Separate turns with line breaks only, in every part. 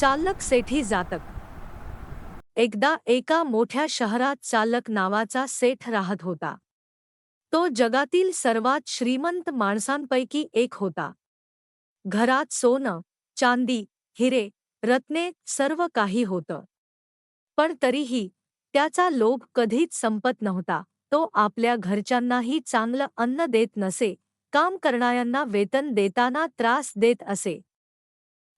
चालक सेठी जातक. एकदा एका मोठ्या शहरात चालक नावाचा सेठ राहत होता. तो जगातील सर्वात श्रीमंत माणसांपैकी एक होता. घरात सोनं चांदी हिरे रत्ने सर्व काही होतं. पण तरीही त्याचा लोभ कधीच संपत नव्हता. तो आपल्या घरच्यांनाही चांगलं अन्न देत नसे काम करणाऱ्यांना वेतन देताना त्रास देत असे.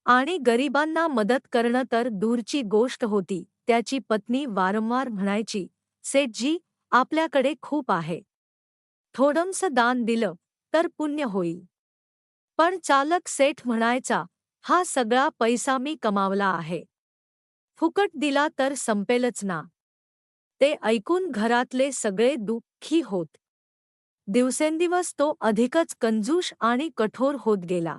आणि गरिबांना मदत करणं तर दूरची गोष्ट होती त्याची पत्नी वारंवार म्हणायची सेठजी आपल्याकडे खूप आहे. थोडंसं दान दिलं तर पुण्य होईल. पण चालक सेठ म्हणायचा हा सगळा पैसा मी कमावला आहे. फुकट दिला तर संपेलच ना. ते ऐकून घरातले सगळे दुःखी होत. दिवसेंदिवस तो अधिकच कंजूष आणि कठोर होत गेला.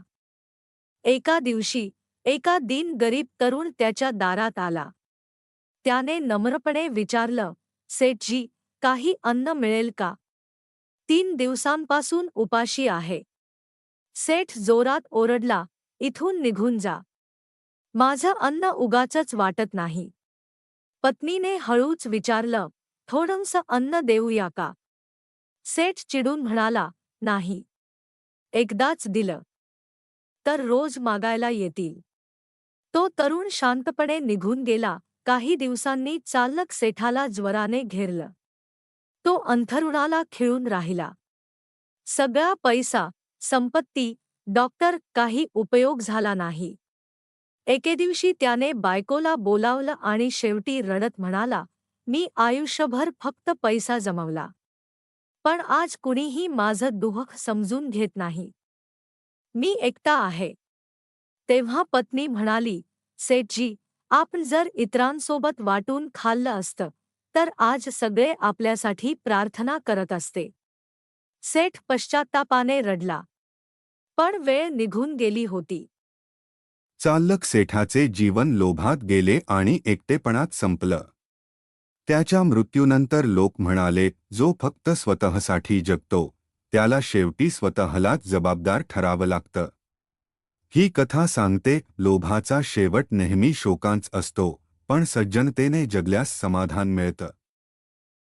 एका दिवशी एका दिन गरीब तरुण त्याच्या दारात आला. त्याने नम्रपणे विचारलं सेठजी काही अन्न मिळेल का? तीन दिवसांपासून उपाशी आहे. सेठ जोरात ओरडला इथून निघून जा. माझं अन्न उगाचच वाटत नाही. पत्नीने हळूच विचारलं थोडंसं अन्न देऊया का? सेठ चिडून म्हणाला नाही. एकदाच दिलं. तर रोज मागायला येतील. तो तरुण शांतपणे निघून गेला. काही दिवसांनी चालक सेठाला ज्वराने घेरलं. तो अंथरुणाला खिळून राहिला. सगळा पैसा संपत्ती डॉक्टर काही उपयोग झाला नाही. एके दिवशी त्याने बायकोला बोलावलं आणि शेवटी रडत म्हणाला मी आयुष्यभर फक्त पैसा जमवला. पण आज कुणीही माझं दुःख समजून घेत नाही. मी एकटा आहे. तेव्हा पत्नी म्हणाली सेठजी आपण जर इतरांसोबत वाटून खाल्लं असतं तर आज सगळे आपल्यासाठी प्रार्थना करत असते. सेठ पश्चात्तापाने रडला. पण वेळ निघून गेली होती.
चालक सेठाचे जीवन लोभात गेले आणि एकटेपणात संपलं. त्याच्या मृत्यूनंतर लोक म्हणाले जो फक्त स्वतःसाठी जगतो त्याला शेवटी स्वतःलाच जबाबदार ठरावं लागतं. ही कथा सांगते लोभाचा शेवट नेहमी शोकांच असतो पण सज्जनतेने जगल्यास समाधान मिळतं.